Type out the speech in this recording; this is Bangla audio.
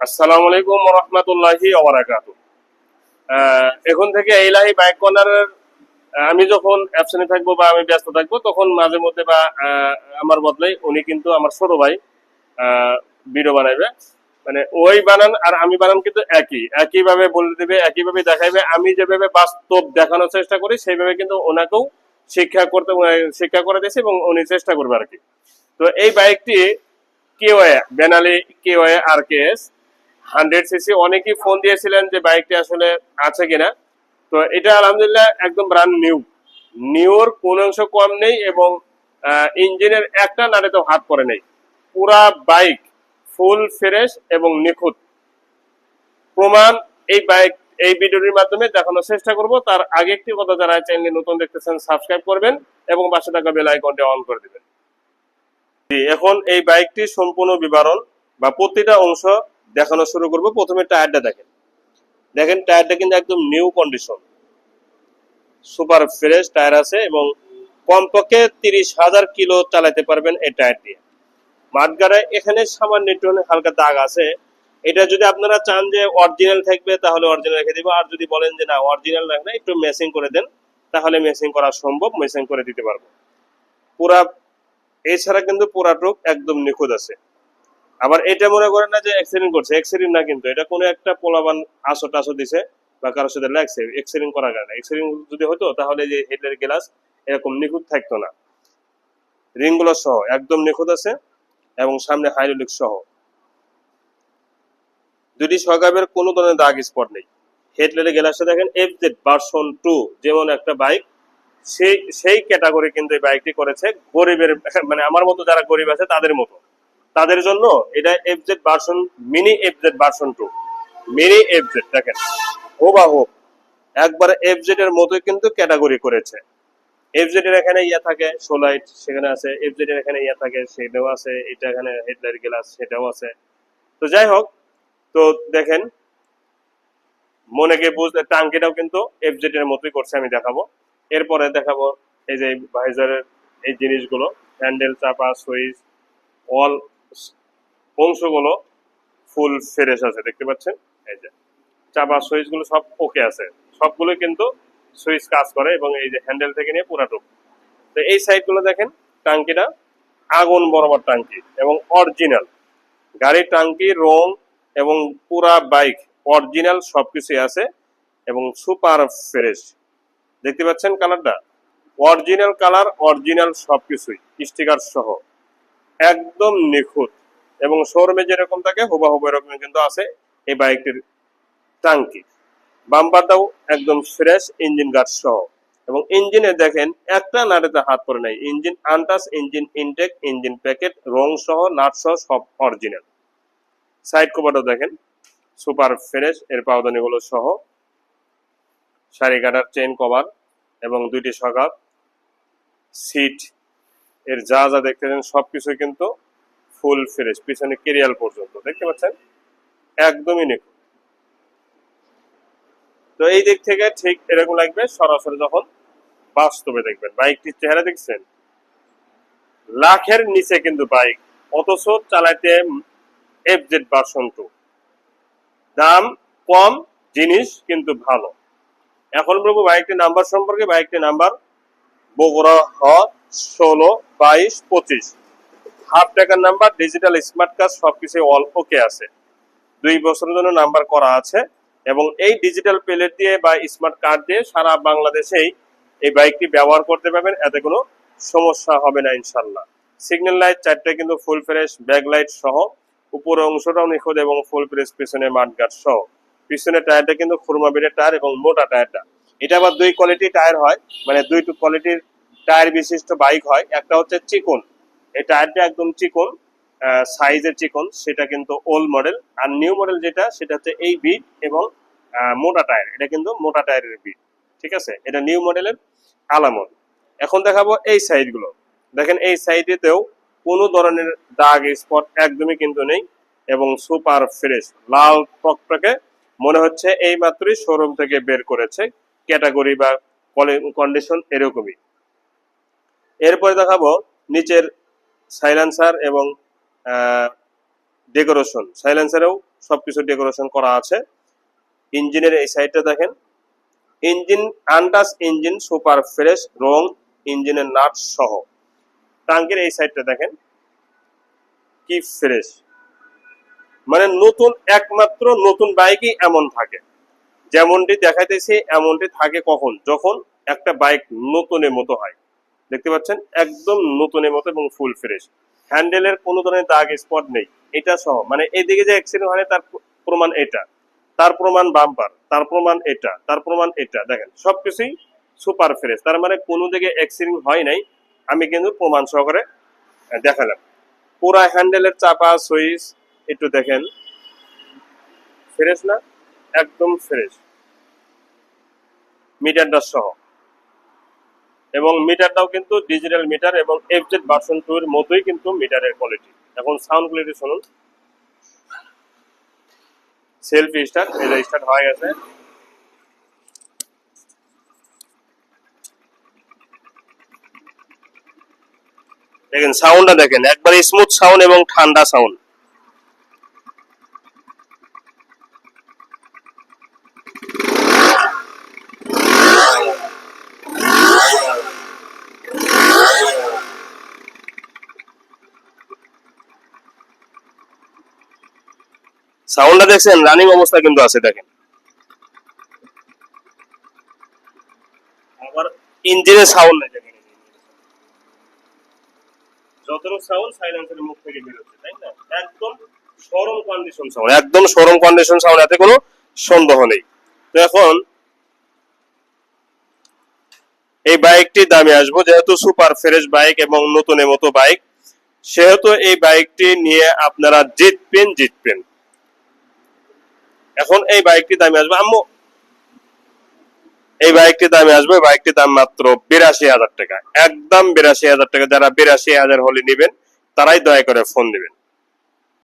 আসসালামু আলাইকুম রহমতুল্লাহি এখন থেকে ইলাহি বাইক আমি যখন অ্যাবসেন্টে থাকব বা আমি ব্যস্ত থাকব, তখন মাঝে মধ্যে বা আমার বদলাই উনি কিন্তু আমার ছোট ভাই ভিডিও বানাইবে। মানে ওই বানান আর আমি বানান কিন্তু একই। একই ভাবে বলে দেবে একই ভাবে দেখাইবে। আমি যেভাবে বাস্তব দেখানোর চেষ্টা করি, সেইভাবে কিন্তু ওনাকেও শিক্ষা করতে শিক্ষা করে দিয়েছি এবং উনি চেষ্টা করবে আর কি। তো এই বাইকটি Keeway Benelli Keeway R K S hundred CC. অনেকেই ফোন দিয়েছিলেন যে বাইকটি আসলে আছে কিনা। তো এটা আলহামদুলিল্লাহ একদম ব্রান্ড নিউ নিউর কোন অংশ কম নেই এবং ইঞ্জিনের একটা নাড়িতেও হাত পরে নেই। পুরা বাইক ফুল ফ্রেশ এবং নিখুঁত। প্রমাণ এই বাইক, এই ভিডিওটির মাধ্যমে দেখানোর চেষ্টা করব। তার আগে একটি কথা যারা চ্যানেলে নতুন দেখতেছেন সাবস্ক্রাইব করবেন এবং পাশে থাকা বেল আইকনটি অন করে দিবেন। এখন এই বাইকটি সম্পূর্ণ বিবরণ বা প্রতিটা অংশ দেখানো শুরু করব। প্রথমে টায়ারটা দেখেন। দেখেন, টায়ারটা কিন্তু একদম new condition. Super fresh tyre আছে এবং কমপক্ষে তিরিশ হাজার কিলো চালাতে পারবেন এই টায়ার দিয়ে মাঠগাড়ায় এখানে সামান্য একটু হালকা দাগ আছে। এটা যদি আপনারা চান যে অরিজিনাল থাকবে, তাহলে অরিজিনাল রেখে দিব। আর যদি বলেন যে না অরিজিনাল রাখবে একটু মেসিং করে দেন, তাহলে মেসিং করা সম্ভব মেসিং করে দিতে পারব। পুরা, এছাড়া কিন্তু পুরাটুক একদম নিখুঁত আছে। আবার এটা মনে করেন না যে অ্যাক্সিডেন্ট করছে অ্যাক্সিডেন্ট না কিন্তু, এটা কোনো একটা পোলাবান আসো টাসো দিছে বা কারোর সাথে লাগছে অ্যাক্সিডেন্ট করার কারণে। অ্যাক্সিডেন্ট যদি হতো, তাহলে যে হেডের গ্লাস এরকম নিখুঁত থাকতো না। রিংগুলো সহ, একদম নিখুঁত আছে এবং সামনে হাইড্রোলিক সহ। দুটি সকাবের কোনো ধরনের দাগ স্পট নেই হেডলাইটে গ্লাসটা দেখেন এফ জেড ভার্সন টু যেমন একটা বাইক সেই সেই ক্যাটাগরি কিন্তু এই বাইকটি করেছে গরিবের মানে আমার মতো যারা গরিব আছে তাদের মতো। তাদের জন্য এটা F Z version mini F Z version two mini F Z দেখেন। হোবা হোক একবার এফ জেড এর মতোই কিন্তু ক্যাটাগরি করেছে। এফ জেড এর এখানে ইয়া থাকে সোলাইট সেখানে আছে। এফ জেড এর এখানে ইয়া থাকে, সেটাও আছে। এটা এখানে হেডলাইট গ্লাস সেটাও আছে। তো যাই হোক, তো দেখেন মনেকে বুঝতে টাঙ্কিটাও কিন্তু এফ জেড এর মতোই করছে, আমি দেখাবো। এরপরে দেখাবো এই যে ভাইজারের এই জিনিসগুলো হ্যান্ডেল চাপা সুইচ অল অংশগুলো ফুল ফ্রেশ আছে, দেখতে পাচ্ছেন? এই যে চাপা সুইচগুলো সব ওকে আছে। সবগুলো কিন্তু সুইচ কাজ করে এবং এই যে হ্যান্ডেল থেকে নিয়ে পুরাটুক তো এই সাইডগুলো দেখেন, টাঙ্কিটা আগুন বরাবর টাঙ্কি এবং অরিজিনাল গাড়ির টাঙ্কি, রং এবং পুরা বাইক অরিজিনাল সবকিছুই আছে এবং সুপার ফ্রেশ দেখতে পাচ্ছেন কালারটা অরিজিনাল কালার অরিজিনাল সবকিছুই স্টিকার সহ। একদম নিখুঁত। এবং শোরুমে যেরকম থাকে হুবাহুব এরকম কিন্তু আছে এই বাইকটির টাঙ্কি। বাম্পারটাও একদম ফ্রেশ ইঞ্জিন গার্ড সহ। এবং ইঞ্জিনে দেখেন, একটা নাড়েতে হাত পড়ে নাই। Engine untouched engine intact engine packet রং সহ, নাট সহ, সব অরিজিনাল সাইড কভারটাও দেখেন সুপার ফ্রেশ এর পাওদানিগুলো সহ। শাড়ি কাটার চেন কভার এবং দুইটি সকাপ সিট এর যা যা দেখতেছেন সবকিছু কিন্তু ফুল ফ্রেশ পিছনে কেরিয়াল পর্যন্ত, দেখতে পাচ্ছেন? একদমই নিখুঁত। তো এই দিক থেকে ঠিক এরকম লাগবে, সরাসরি যখন বাস্তবে দেখবেন। বাইকটির চেহারা দেখছেন? লাখের নিচে কিন্তু বাইক, অথচ চালাইতে এফ জেড ভার্সন টু দাম কম, জিনিস কিন্তু ভালো। এখন বলব বাইকটির নাম্বার সম্পর্কে, বাইকটির নাম্বার বগুড়া হ ষোলো, বাইশ, পঁচিশ। হাফ টাকার নাম্বার ডিজিটাল স্মার্ট কার্ড সবকিছু অল ওকে আছে। দুই বছরের জন্য নাম্বার করা আছে এবং এই ডিজিটাল প্লেট দিয়ে বা স্মার্ট কার্ড দিয়ে সারা বাংলাদেশেই এই বাইকটি ব্যবহার করতে পারবেন, এতে কোনো সমস্যা হবে না ইনশাল্লাহ সিগন্যাল লাইট চারটে কিন্তু ফুল ফ্রেশ ব্যাক লাইট সহ উপরের অংশটাও নিখুঁত এবং ফুল ফ্রেশ পিছনে মাঠগার্ড সহ। পিছনের টায়ারটা কিন্তু খুরমা বেডের টায়ার এবং মোটা টায়ারটা এটা আবার দুই কোয়ালিটির টায়ার হয় মানে দুই কোয়ালিটির টায়ার বিশিষ্ট বাইক হয়। একটা হচ্ছে চিকন। এই টায়ারটা একদম চিকন সাইজের চিকন, সেটা কিন্তু ওল্ড মডেল আর নিউ মডেল যেটা, সেটা হচ্ছে এই বিট এবং মোটা টায়ার এটা কিন্তু মোটা টায়ারের বিট ঠিক আছে? এটা নিউ মডেলের আলামত এখন দেখাবো এই সাইডগুলো দেখেন এই সাইডেতেও কোনো ধরনের দাগ স্পট একদমই কিন্তু নেই এবং সুপার ফ্রেশ লাল টকটকে। মনে হচ্ছে এই মাত্রই শোরুম থেকে বের করেছে। ক্যাটাগরি বা কন্ডিশন এরকমই। এরপরে দেখাবো নিচের সাইলেন্সার এবং ডেকোরেশন সাইলেন্সারেও সবকিছু ডেকোরেশন করা আছে। ইঞ্জিনের এই সাইডটা দেখেন। Engine untouched engine super fresh রং, ইঞ্জিনের নাট সহ। টাঙ্কির এই সাইডটা দেখেন। কি ফ্রেশ মানে নতুন, একমাত্র নতুন বাইকই এমন থাকে। যেমনটি দেখাইতেছি, এমনটি থাকে কখন? যখন একটা বাইক নতুনের মতো হয়। দেখতে পাচ্ছেন? একদম নতুনের মতো এবং ফুল ফ্রেশ হ্যান্ডেলের কোনো ধরনের দাগ স্পট নেই। এটা সহ মানে এদিকে যে অ্যাক্সিডেন্ট হয় তার প্রমাণ এটা। তার প্রমাণ বাম্পার তার প্রমাণ এটা, তার প্রমাণ এটা। দেখেন, সবকিছুই সুপার ফ্রেশ তার মানে কোনো দিকে অ্যাক্সিডেন্ট হয় নাই। আমি কিন্তু প্রমাণ সহকারে দেখালাম। পুরা হ্যান্ডেলের চাপা, সুইচ, একটু দেখেন। ফ্রেশ না? একদম ফ্রেশ মিটারটা সহ। এবং মিটারটাও কিন্তু ডিজিটাল মিটার এবং এফজেড ভার্সন টু এর মতোই কিন্তু মিটারের কোয়ালিটি এখন সাউন্ড কোয়ালিটি শুনুন। সেলফ স্টার্ট যে স্টার্ট হয়ে গেছে। দেখেন সাউন্ডটা দেখেন, একবার স্মুথ সাউন্ড এবং ঠান্ডা সাউন্ড সাউন্ডটা দেখছেন? রানিং অবস্থা কিন্তু আছে, দেখেন। আবার ইঞ্জিনের সাউন্ড নাই, দেখেন। যতটুকু সাউন্ড, সাইলেন্সের মুখ থেকে বের হচ্ছে, তাই না? একদম সরম কন্ডিশন সাউন্ড একদম সরম কন্ডিশন সাউন্ড এতে কোনো সন্দেহ নেই। তো এখন এই বাইকটি দামে আসব, যেহেতু সুপার ফ্রেশ বাইক এবং নতুনের মতো বাইক, সেহেতু এই বাইকটি নিয়ে আপনারা জিতবেন জিতবেন। এখন এই বাইকটি দামে আসবে, আম্মু। এই বাইকটি দামে আসবে বাইকটি দাম মাত্র বিরাশি হাজার টাকা। একদম বিরাশি হাজার টাকা, যারা বিরাশি হাজার হলে নিবেন, তারাই দয়া করে ফোন দিবেন।